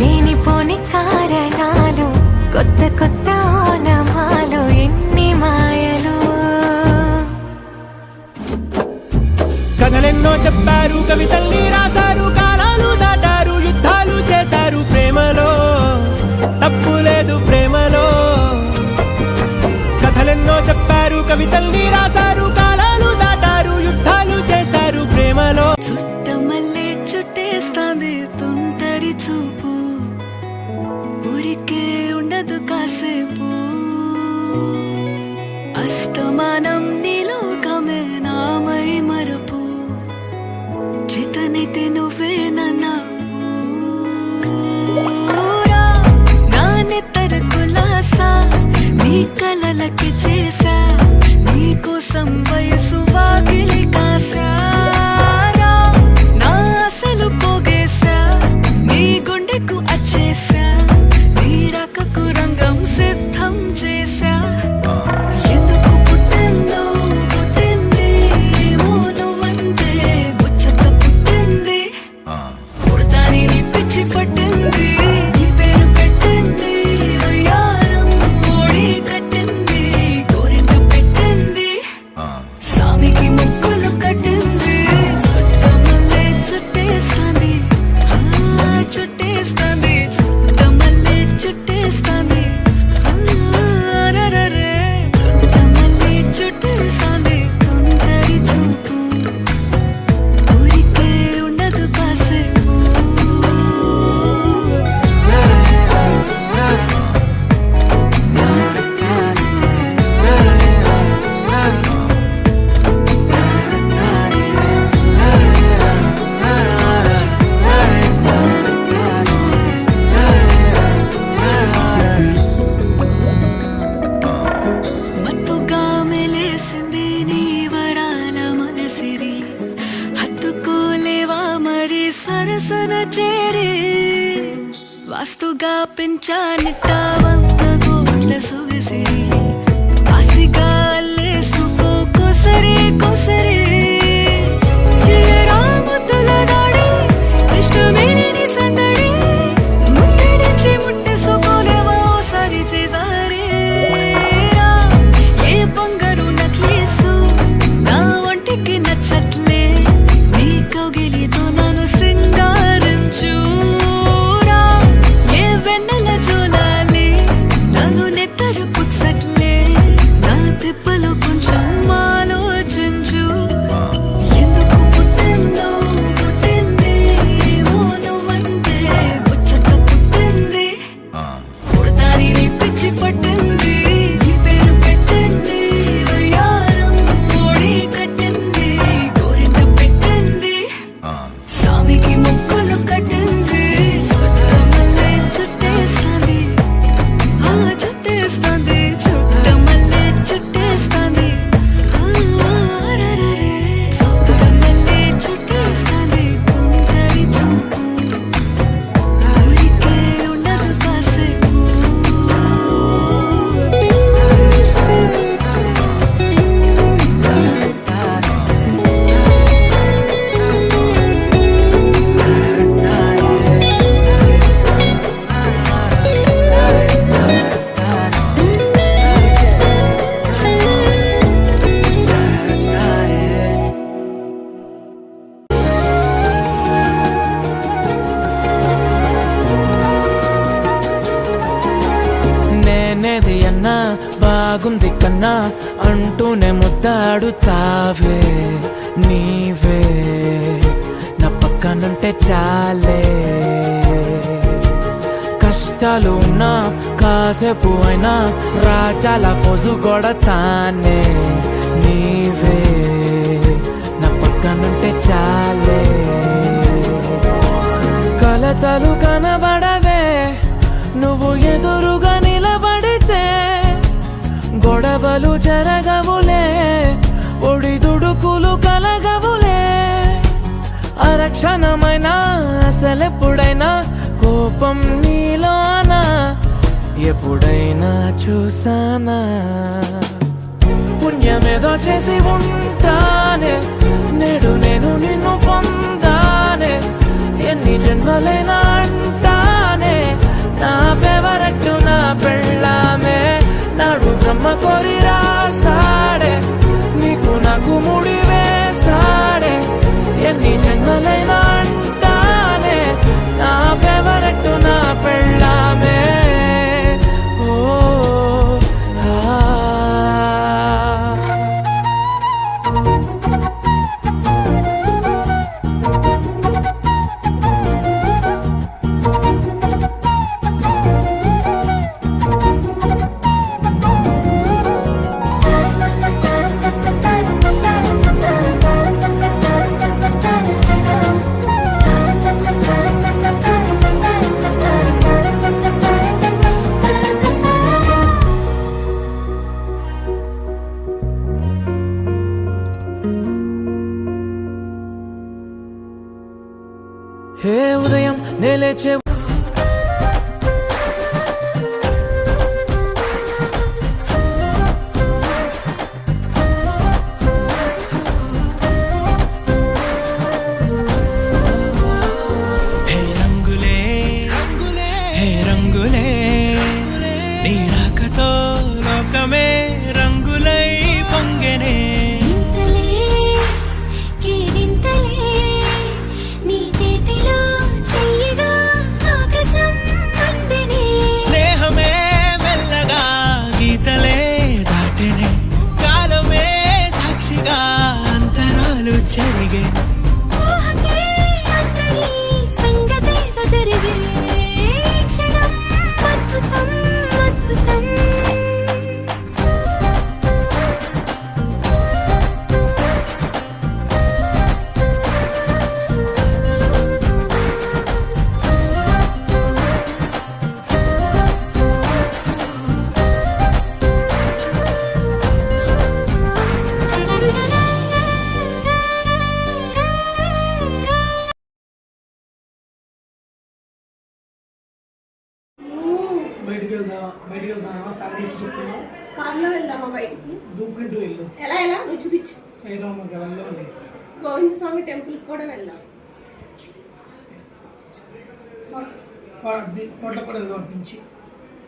లేనిపోని కారణాలు కొత్త కొత్త ఓనమాలు ఎన్ని మాయలు. కథలెన్నో చెప్పారు కవితల్ని రా అస్తమానం నీలోకమే నామై మరపు. చితనితి నువ్వే నన్నా నానితర కులాసా నీ కలలకి చేసా నీకోసం முருகா பிஞ்சானிட்டா అంటూనే ముద్దాడుతావే నీవే. నా పక్కనుంటే చాలే. కష్టాలు ఉన్నా కాసేపు అయినా రాజాల ఫోజు తానే నీవే. నా పక్కనుంటే చాలే. కలతలు కనబడవే నువ్వు ఎదురుగా గొడవలు జరగవులే ఒడిదుడుకులు కలగవులే. అరక్షణమైనా అసలెప్పుడైనా కోపం నీలోనా ఎప్పుడైనా చూసానా? పుణ్యమేదో చేసి ఉంటానే నేడు నేను నిన్ను పొందానే ఎన్ని జన్మలైనా అంటానే నా పెవరట్టు నా పెళ్ళామే. నాడు బ్రహ్మ కోరి రాసాడే నీకు నాకు ముడి nelle బయటికి వెళ్తామా స్టార్ట్ చేసి చెప్తున్నాం కార్లో వెళ్దామా బయటికి? దూక్కుంటూ వెళ్ళు. ఎలా ఎలా? నువ్వు చూపించు. ఫైరామకి వెళ్దాండి గోవింద స్వామి టెంపుల్ కూడా వెళ్దాం. హోటల్ కూడా వెళ్దాం నుంచి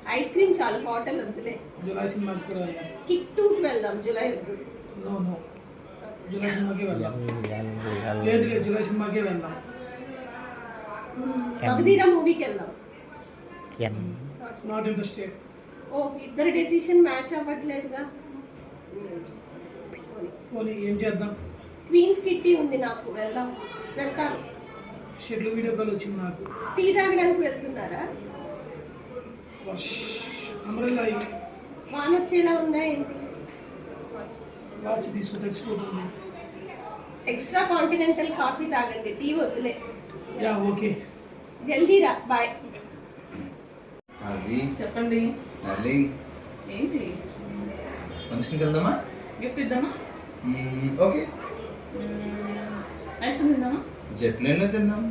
ఐస్ క్రీమ్ చాలు హోటల్ వద్దులే. జులై సినిమాకి కూడా వెళ్దాం. కిక్ టూకి వెళ్దాం జూలై వద్దు. No no. జులై సినిమాకి వెళ్దాం. లేదు లేదు జులై సినిమాకే వెళ్దాం. మూవీకి వెళ్దాం. Not interested. ఓ ఇద్దరు డెసిషన్ మ్యాచ్ అవ్వట్లేదుగా. పోనీ ఏం చేద్దాం? క్వీన్స్ కిట్టి ఉంది నాకు వెళ్దాం. వెళ్తాను. షెడ్లు వీడియో కాల్ వచ్చింది నాకు. టీ తాగడానికి వెళ్తున్నారా? అమరల్లా వాన వచ్చేలా ఉందా ఏంటి? వాచ్ తీసుకు తెచ్చిపోతుంది ఎక్స్ట్రా కాంటినెంటల్ కాఫీ తాగండి టీ వద్దులే. Yeah okay. జల్దీరా బాయ్. చెప్పండి. డార్లింగ్ ఏంటి? ఫంక్షన్కి వెళ్దామా? గిఫ్ట్ ఇద్దామా? ఓకే. ఐస్ క్రీమ్ ఇద్దామా జట్లు ఎన్నో తిందాం.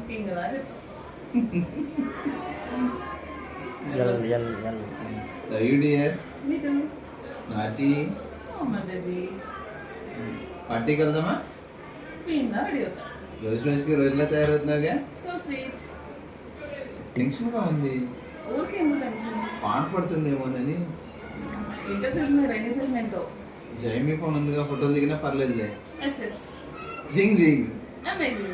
లవ్ యూ డియర్ నాటి పార్టీకి వెళ్దామా? రోజు రోజుకి రోజులా తయారవుతున్నావుగా? సో స్వీట్ టెన్షన్గా ఉంది. ఊరికే ఎందుకు టెన్షన్ పాట పడుతుందేమోనని వింటర్ సీజన్ రైనీ సీజన్ ఏంటో? జైమీ ఫోన్ ఉందిగా ఫోటోలు దిగినా పర్లేదులే. ఎస్ జింగ్ జింగ్. అమేజింగ్